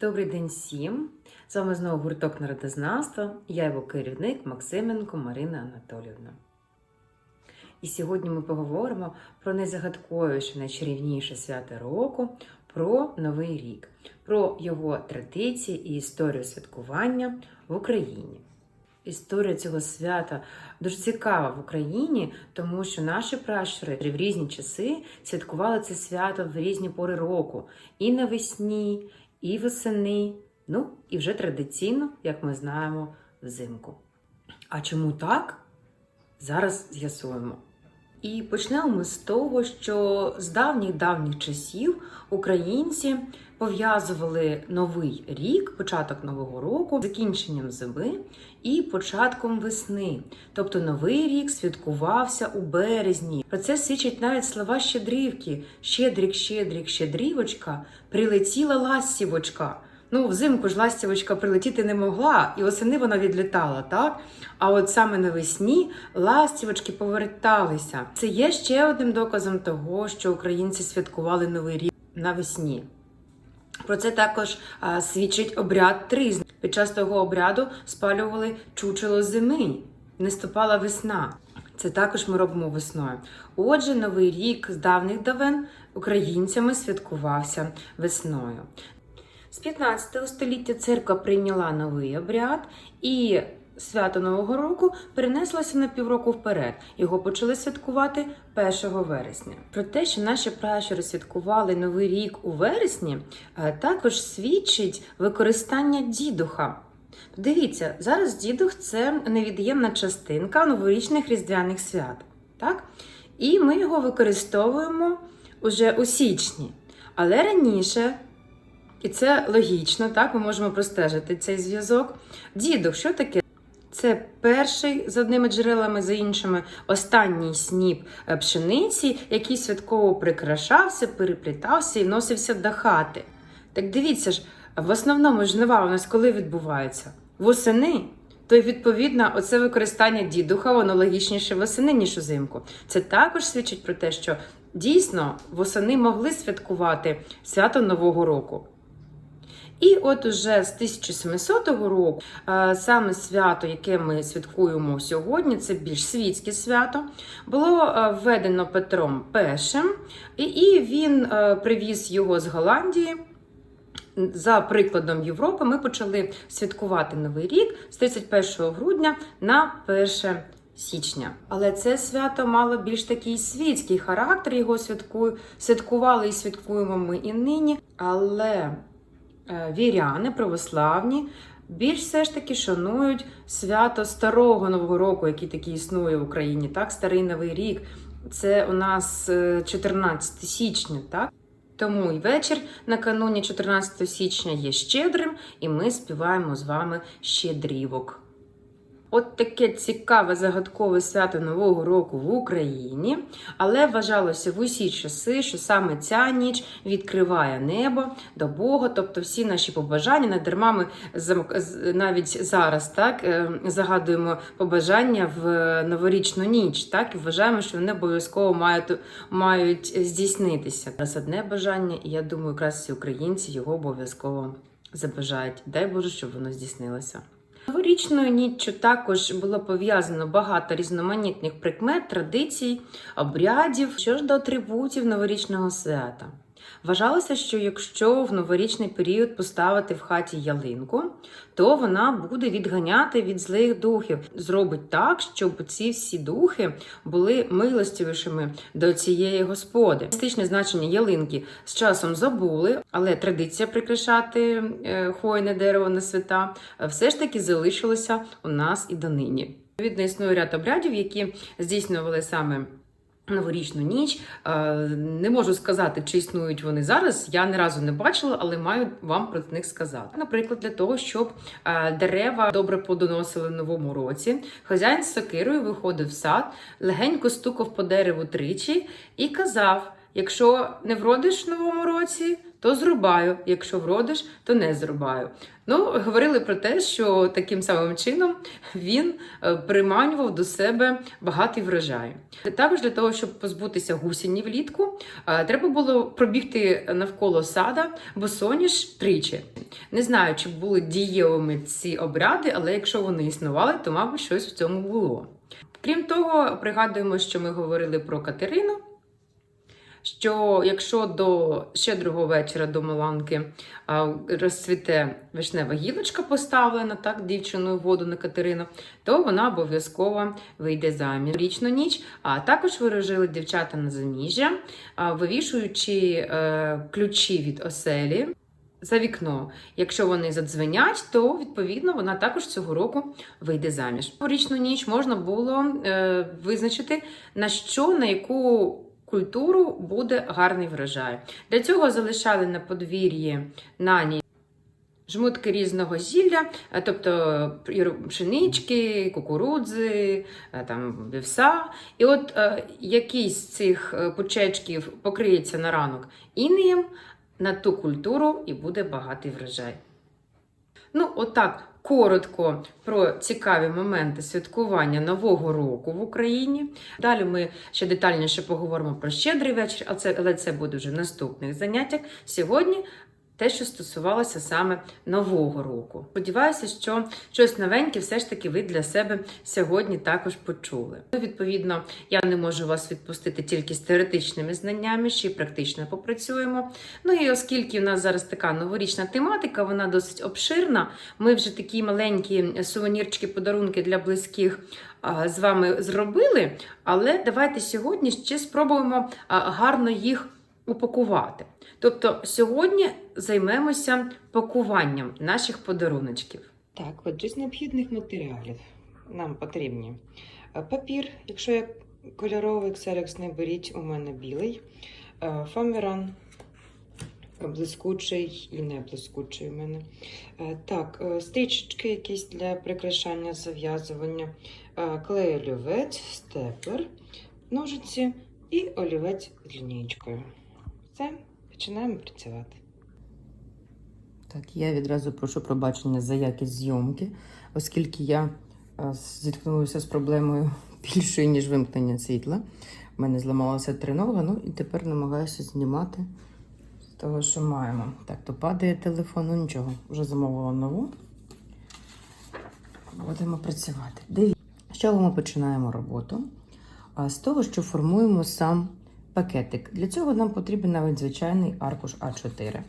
Добрий день всім! З вами знову гурток народознавства. Я його керівник Максименко Марина Анатолівна. І сьогодні ми поговоримо про найзагадковіше, найчарівніше свято року, про Новий рік, про його традиції і історію святкування в Україні. Історія цього свята дуже цікава в Україні, тому що наші пращури в різні часи святкували це свято в різні пори року і навесні, і весени, ну і вже традиційно, як ми знаємо, взимку. А чому так? Зараз з'ясуємо. І почнемо ми з того, що з давніх-давніх часів українці пов'язували новий рік, початок нового року, закінченням зими і початком весни. Тобто новий рік святкувався у березні. Про це свідчать навіть слова щедрівки: Щедрик, щедрик, щедрівочка, прилетіла ластівочка. Ну, взимку ж ластівочка прилетіти не могла, і осени вона відлітала, так? А от саме навесні ластівочки поверталися. Це є ще одним доказом того, що українці святкували новий рік навесні. Про це також а, свідчить обряд тризн. Під час того обряду спалювали чучело зими, не ступала весна. Це також ми робимо весною. Отже, новий рік з давніх давен українцями святкувався весною. З 15 століття церква прийняла новий обряд і свято Нового року перенеслося на півроку вперед. Його почали святкувати 1 вересня. Про те, що наші пращури святкували новий рік у вересні, е, також свідчить використання дідуха. Дивіться, зараз дідух це невід'ємна частинка новорічних різдвяних свят. Так? І ми його використовуємо уже у січні. Але раніше і це логічно, так ми можемо простежити цей зв'язок. Дідух, що таке? Це перший з одними джерелами, за іншими, останній сніп е, пшениці, який святково прикрашався, переплітався і носився до хати. Так дивіться ж, в основному жнива у нас коли відбуваються? Восени. То й відповідно, оце використання дідуха, воно логічніше восени, ніж узимку. Це також свідчить про те, що дійсно восени могли святкувати свято Нового року. І от уже з 1700 року е, саме свято, яке ми святкуємо сьогодні, це більш світське свято, було е, введено Петром І, і він е, привіз його з Голландії. За прикладом Європи, ми почали святкувати Новий рік з 31 грудня на 1 січня. Але це свято мало більш такий світський характер. Його святкую, святкували і святкуємо ми і нині. Але віряни, православні, більш все ж таки шанують свято Старого Нового року, який такий існує в Україні. Так, Старий Новий рік. Це у нас 14 е, січня, так? Тому і вечір накануні 14 січня є щедрим, і ми співаємо з вами щедрівок. От таке цікаве загадкове свято Нового року в Україні, але вважалося в усі часи, що саме ця ніч відкриває небо до Бога, тобто всі наші побажання над дарма ми навіть зараз так е, загадуємо побажання в новорічну ніч, так і вважаємо, що вони обов'язково мають мають здійснитися. Раз одне бажання, і я думаю, якраз всі українці його обов'язково забажають. Дай Боже, щоб воно здійснилося. Новорічною ніччю також було пов'язано багато різноманітних прикмет, традицій, обрядів. Що ж до атрибутів новорічного свята? Вважалося, що якщо в новорічний період поставити в хаті ялинку, то вона буде відганяти від злих духів. Зробить так, щоб ці всі духи були милостивішими до цієї господи. Містичне значення ялинки з часом забули, але традиція прикрашати е, хвойне дерево на свята все ж таки залишилася у нас і донині. Відповідно, існує ряд обрядів, які здійснювали саме. Новорічну ніч е, не можу сказати, чи існують вони зараз. Я не разу не бачила, але маю вам про них сказати. Наприклад, для того, щоб е, дерева добре подоносили в новому році, хазяїн з сокирою виходив в сад, легенько стукав по дереву тричі і казав: Якщо не вродиш в новому році, то зрубаю. Якщо вродиш, то не зрубаю. Ну, говорили про те, що таким самим чином він е, приманював до себе багатий врожай. Також для того, щоб позбутися гусені влітку, е, треба було пробігти навколо сада бо босоніж тричі. Не знаю, чи були дієвими ці обряди, але якщо вони існували, то, мабуть, щось в цьому було. Крім того, пригадуємо, що ми говорили про Катерину. Що якщо до щедрого вечора до Маланки розцвіте вишнева гілочка поставлена так, дівчиною воду на Катерину, то вона обов'язково вийде заміж річну ніч. А також виражили дівчата на заміжжя, вивішуючи е, ключі від оселі за вікно. Якщо вони задзвенять, то відповідно вона також цього року вийде заміж. Річну ніч можна було е, визначити на що, на яку культуру буде гарний врожай. Для цього залишали на подвір'ї на ніч жмутки різного зілля, е, тобто пшенички, кукурудзи, е, там вівса. І от е, якийсь з цих е, пучечків покриється на ранок інеєм, на ту культуру і буде багатий врожай. Ну, отак коротко про цікаві моменти святкування Нового року в Україні. Далі ми ще детальніше поговоримо про щедрий вечір, але це, але це буде вже в наступних заняттях. Сьогодні те, що стосувалося саме нового року. Сподіваюся, що щось новеньке все ж таки ви для себе сьогодні також почули. Ну, Відповідно, я не можу вас відпустити тільки з теоретичними знаннями, ще й практично попрацюємо. Ну і оскільки у нас зараз така новорічна тематика, вона досить обширна. Ми вже такі маленькі сувенірчики, подарунки для близьких з вами зробили. Але давайте сьогодні ще спробуємо гарно їх упакувати. Тобто сьогодні займемося пакуванням наших подаруночків. Так, отже, з необхідних матеріалів нам потрібні е, папір, якщо я кольоровий ксерекс не беріть, у мене білий, е, фоаміран, блискучий і не блискучий у мене. Е, Так, е, стрічечки якісь для прикрашання зав'язування, е, клей олівець, степлер, ножиці і олівець з лінієчкою. Все, починаємо працювати. Так, я відразу прошу пробачення за якість зйомки, оскільки я е, зіткнулася з проблемою більшою, ніж вимкнення світла. У мене зламалася тренога, ну і тепер намагаюся знімати з того, що маємо. Так, то падає телефон, ну нічого, вже замовила нову. Будемо працювати. З чого ми починаємо роботу? А з того, що формуємо сам пакетик. Для цього нам потрібен навіть звичайний аркуш А4.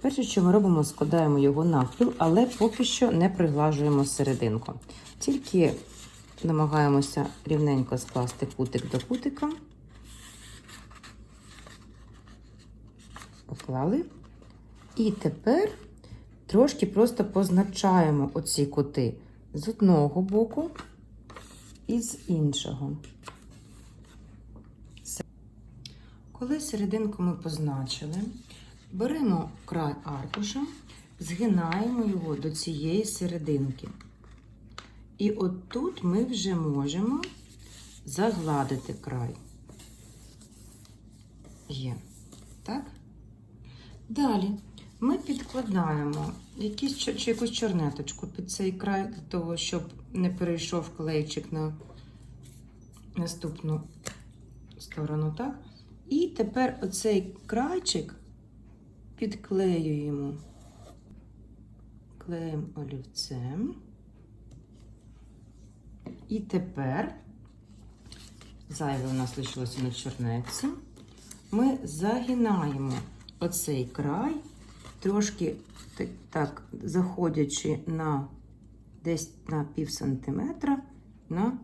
Перше, що ми робимо, складаємо його навпіл, але поки що не приглажуємо серединку. Тільки намагаємося рівненько скласти кутик до кутика. Поклали. І тепер трошки просто позначаємо оці кути з одного боку і з іншого. Коли серединку ми позначили, беремо край аркуша, згинаємо його до цієї серединки. І от тут ми вже можемо загладити край. Є. Так? Далі ми підкладаємо якісь, чи якусь чорнеточку під цей край, для того, щоб не перейшов клейчик на наступну сторону, так? І тепер оцей крайчик підклеюємо клеєм олівцем. І тепер, зайве у нас лишилося на чорнеці, ми загинаємо оцей край, трошки так, так заходячи на десь на пів сантиметра на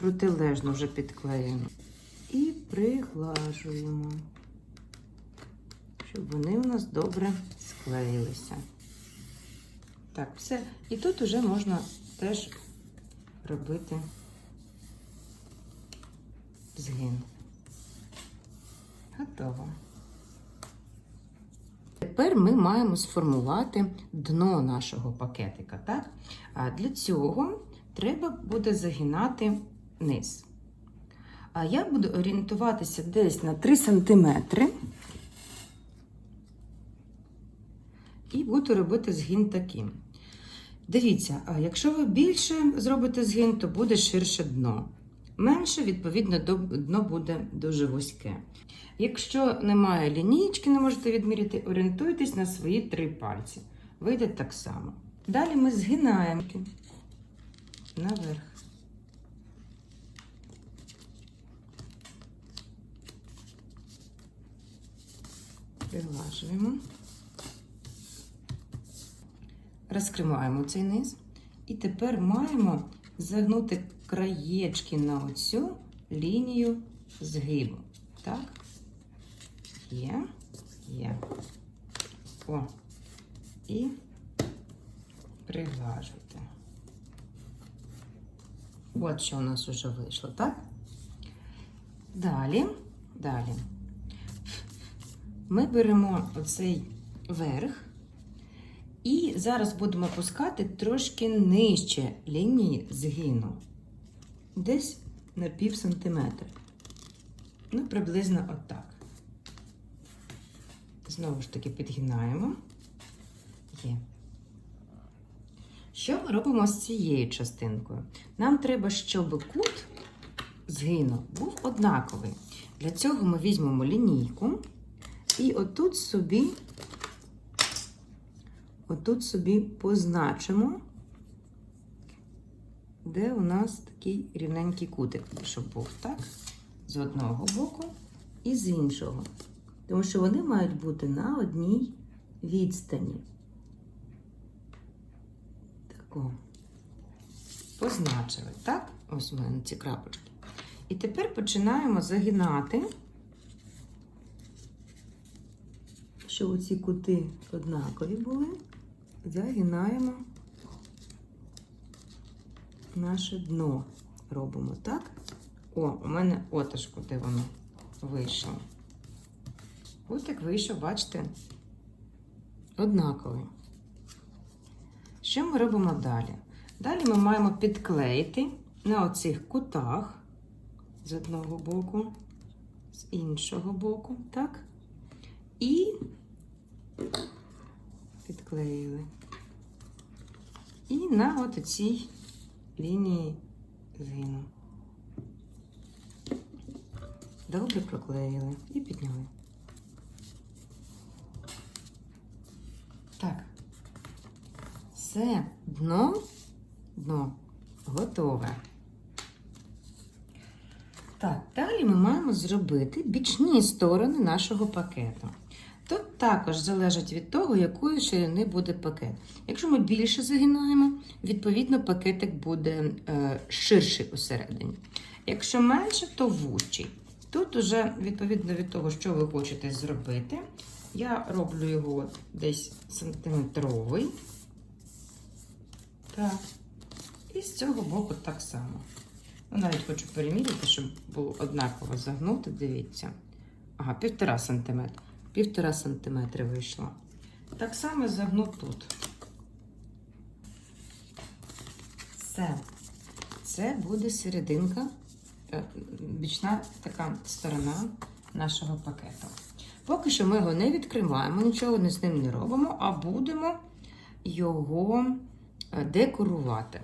протилежно вже підклеїмо. І приглажуємо, щоб вони у нас добре склеїлися. Так, все. І тут вже можна теж робити згин. Готово. Тепер ми маємо сформувати дно нашого пакетика. Так? А для цього треба буде загинати низ. А я буду орієнтуватися десь на 3 см. І буду робити згін таким. Дивіться, а якщо ви більше зробите згін, то буде ширше дно. Менше, відповідно, дно буде дуже вузьке. Якщо немає лінійки, не можете відміряти, орієнтуйтесь на свої три пальці. Вийде так само. Далі ми згинаємо наверх. Приглажуємо. Розкриваємо цей низ. І тепер маємо загнути краєчки на оцю лінію згибу. Так? Є, є. О. І приглажуйте. От що у нас вже вийшло, так? Далі, далі. Ми беремо оцей верх і зараз будемо пускати трошки нижче лінії згину. Десь на пів сантиметра. Ну, приблизно отак. Знову ж таки підгинаємо. Є. Що ми робимо з цією частинкою? Нам треба, щоб кут згину був однаковий. Для цього ми візьмемо лінійку і отут собі, отут собі позначимо, де у нас такий рівненький кутик, щоб був, так? З одного боку і з іншого. Тому що вони мають бути на одній відстані. Тако. Позначили, так? Ось у мене ці крапочки. І тепер починаємо загинати, щоб оці кути однакові були. Загинаємо наше дно. Робимо так. О, у мене отож, куди воно вийшло. Кутик вийшов, бачите, однаковий. Що ми робимо далі? Далі ми маємо підклеїти на оцих кутах з одного боку, з іншого боку, так? І підклеїли. І на от цій лінії згину. Добре проклеїли і підняли. Так. Все, дно, дно готове. Так, далі ми маємо зробити бічні сторони нашого пакету. Тут також залежить від того, якої ширини буде пакет. Якщо ми більше загинаємо, відповідно пакетик буде е, ширший усередині. Якщо менше, то вужчий. Тут уже відповідно від того, що ви хочете зробити, я роблю його десь сантиметровий. Так. І з цього боку так само. Ну, навіть хочу переміряти, щоб було однаково загнути. Дивіться. Ага, півтора сантиметра. Півтора сантиметра вийшло. Так само загну тут. Все. Це буде серединка, е, бічна така сторона нашого пакету. Поки що ми його не відкриваємо, нічого з ним не робимо, а будемо його е, декорувати.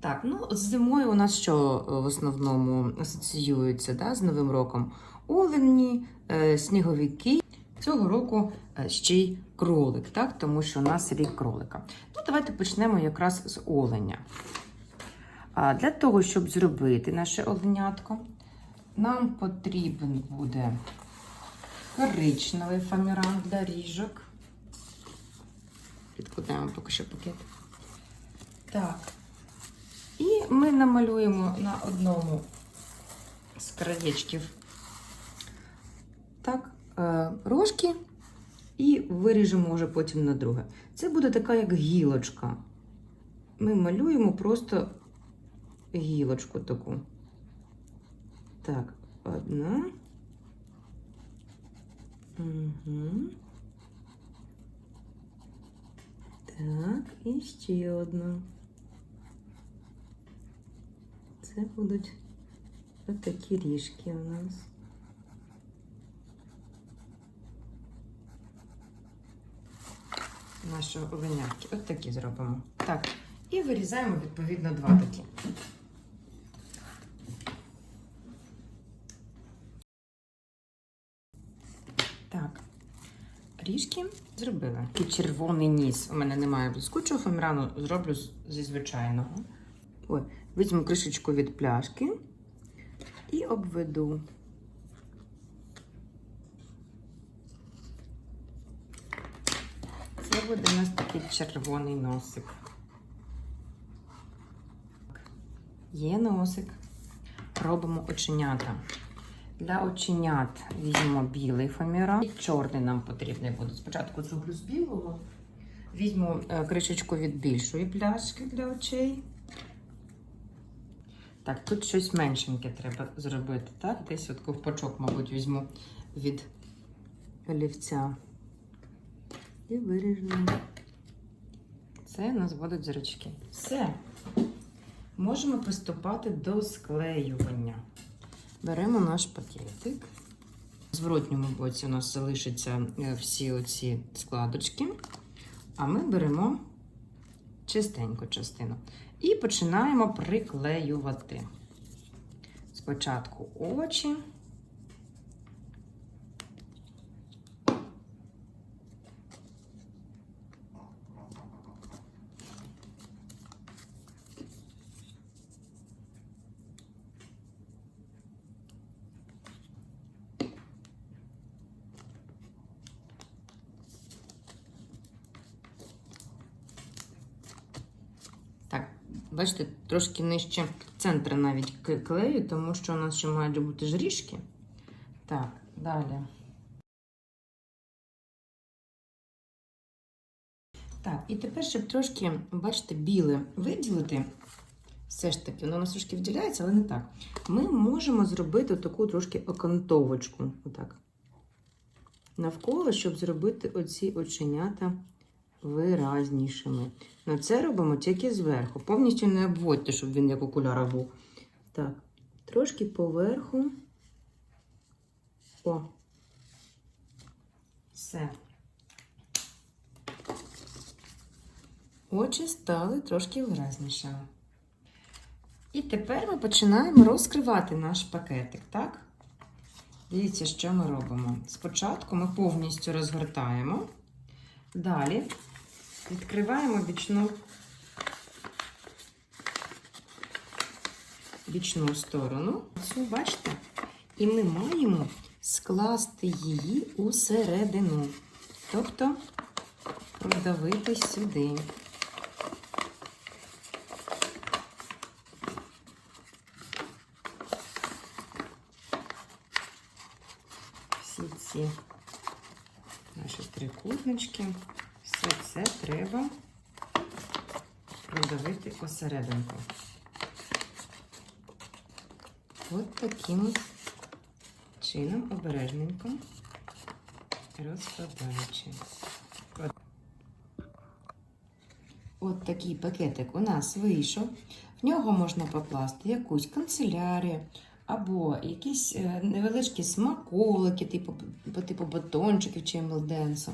Так, ну з зимою у нас що е, в основному асоціюється да, з Новим роком? Олені, е, сніговики. Цього року е, ще й кролик, так? тому що у нас рік кролика. Ну, давайте почнемо якраз з оленя. А для того, щоб зробити наше оленятко, нам потрібен буде коричневий фоамірант для ріжок. Підкладаємо поки що пакет. Так. І ми намалюємо на одному з краєчків так, е, рожки і виріжемо вже потім на друге. Це буде така як гілочка. Ми малюємо просто гілочку таку. Так, одна. Угу. Так, і ще одна. Це будуть Ось такі ріжки у нас. Наші оленятки. От такі зробимо. Так. І вирізаємо відповідно два такі. Так. Ріжки зробила. Такий червоний ніс. У мене немає блискучого фоамірану, зроблю зі звичайного. Ой, візьму кришечку від пляшки і обведу. Буде у нас такий червоний носик. Є носик. Робимо оченята. Для оченят візьмемо білий фоаміран. І чорний нам потрібний буде. Спочатку зроблю з білого. Візьму е, кришечку від більшої пляшки для очей. Так, тут щось меншеньке треба зробити. Так, десь от ковпачок, мабуть, візьму від олівця. І виріжу. Це у нас будуть зрачки. Все. Можемо приступати до склеювання. Беремо наш пакетик. В зворотньому боці у нас залишаться е, всі оці складочки. А ми беремо чистеньку частину. І починаємо приклеювати. Спочатку очі. Так, бачите, трошки нижче центра навіть клею, тому що у нас ще мають бути ж ріжки. Так, далі. Так, і тепер, щоб трошки, бачите, біле виділити, все ж таки, воно у нас трошки виділяється, але не так. Ми можемо зробити таку трошки окантовочку. Отак. Навколо, щоб зробити оці оченята виразнішими. На це робимо тільки зверху. Повністю не обводьте, щоб він як окуляра був. Так, трошки поверху. О. Все. Очі стали трошки виразнішими. І тепер ми починаємо розкривати наш пакетик, так? Дивіться, що ми робимо. Спочатку ми повністю розгортаємо. Далі відкриваємо бічну, бічну сторону. Цю, бачите? І ми маємо скласти її усередину. Тобто продавити сюди. Всі ці наші трикутнички. Все це треба продавити посерединку. От таким чином обережненько розкладаючи. От. Такий пакетик у нас вийшов. В нього можна покласти якусь канцелярію або якісь е, невеличкі смаколики, типу, типу батончиків чи мелденсу.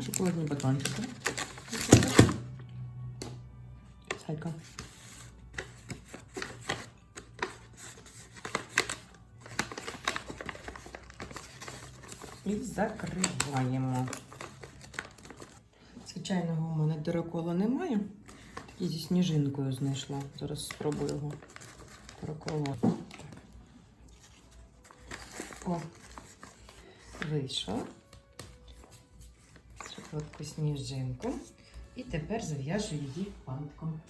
Ну, шоколадні батончики. Сайка. І закриваємо. Звичайного у мене дирокола немає. Такий зі сніжинкою знайшла. Зараз спробую його проколоти. О, вийшов. Шоколадку сніжинку. І тепер зав'яжу її бантком.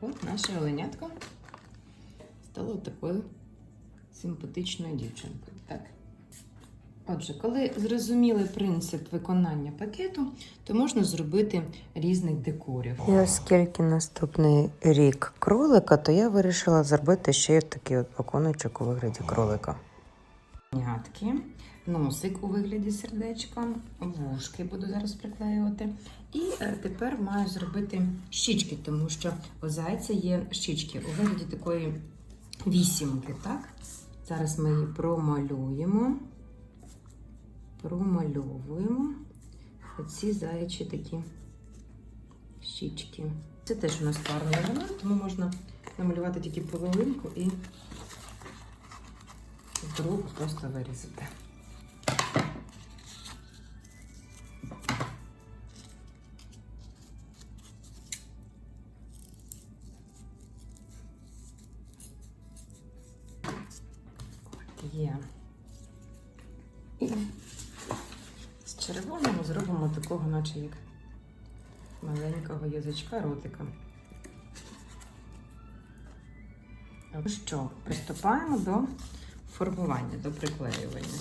От наше оленятко стало такою симпатичною дівчинкою. Так. Отже, коли зрозуміли принцип виконання пакету, то можна зробити різних декорів. І оскільки наступний рік кролика, то я вирішила зробити ще й такий от пакуночок у вигляді кролика. Ягодки. носик у вигляді сердечка, вушки буду зараз приклеювати. І е, тепер маю зробити щічки, тому що у зайця є щічки у вигляді такої вісімки, так? Зараз ми її промалюємо. Промальовуємо оці заячі такі щічки. Це теж у нас парний елемент, тому можна намалювати тільки половинку і другу просто вирізати. З червоного зробимо такого, наче як маленького язичка ротика. Ну що, приступаємо до формування, до приклеювання.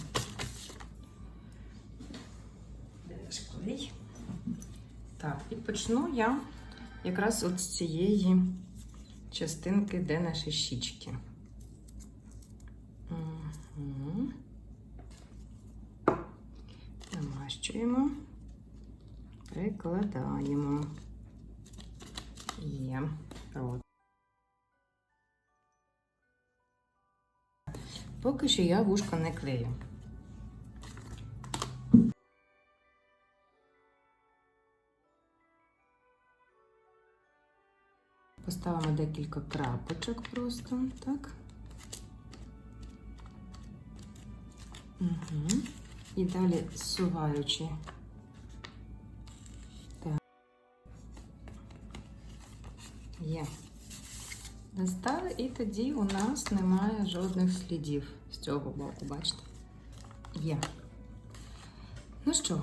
Наш клей? Так, і почну я якраз от з цієї частинки, де наші щічки. Угу. Намащуємо, прикладаємо. Є. От. Поки що я вушка не клею. Поставимо декілька крапочок просто, так. Угу. І далі зсуваючи. Так. Є. Достали, і тоді у нас немає жодних слідів з цього боку, бачите? Є. Ну що,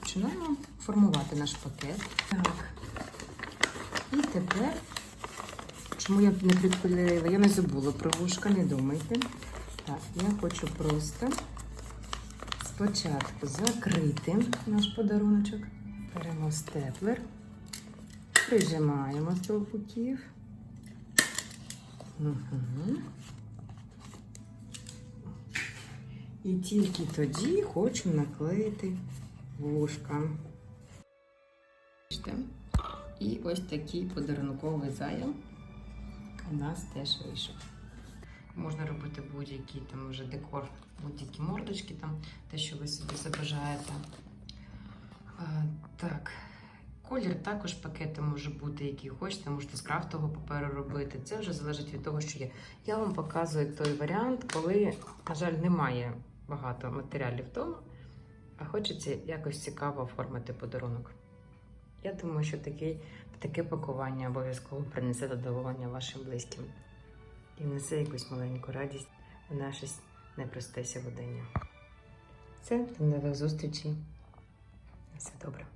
починаємо формувати наш пакет. Так. І тепер, чому я не приклеїла? Я не забула про вушка, не думайте. Так, я хочу просто спочатку закрити наш подаруночок. Беремо степлер, прижимаємо двох боків. І тільки тоді хочу наклеїти вушка. І ось такий подарунковий заяв у нас теж вийшов. Можна робити будь-який там вже декор, будь-які мордочки, там, те, що ви собі забажаєте. А, так, колір також пакети може бути, який хочете, можете з крафтового паперу робити. Це вже залежить від того, що є. Я вам показую той варіант, коли, на жаль, немає багато матеріалів вдома, а хочеться якось цікаво оформити подарунок. Я думаю, що такий, таке пакування обов'язково принесе задоволення вашим близьким і внесе якусь маленьку радість в наше непросте сьогодення. Все, до нових зустрічей. Все добре.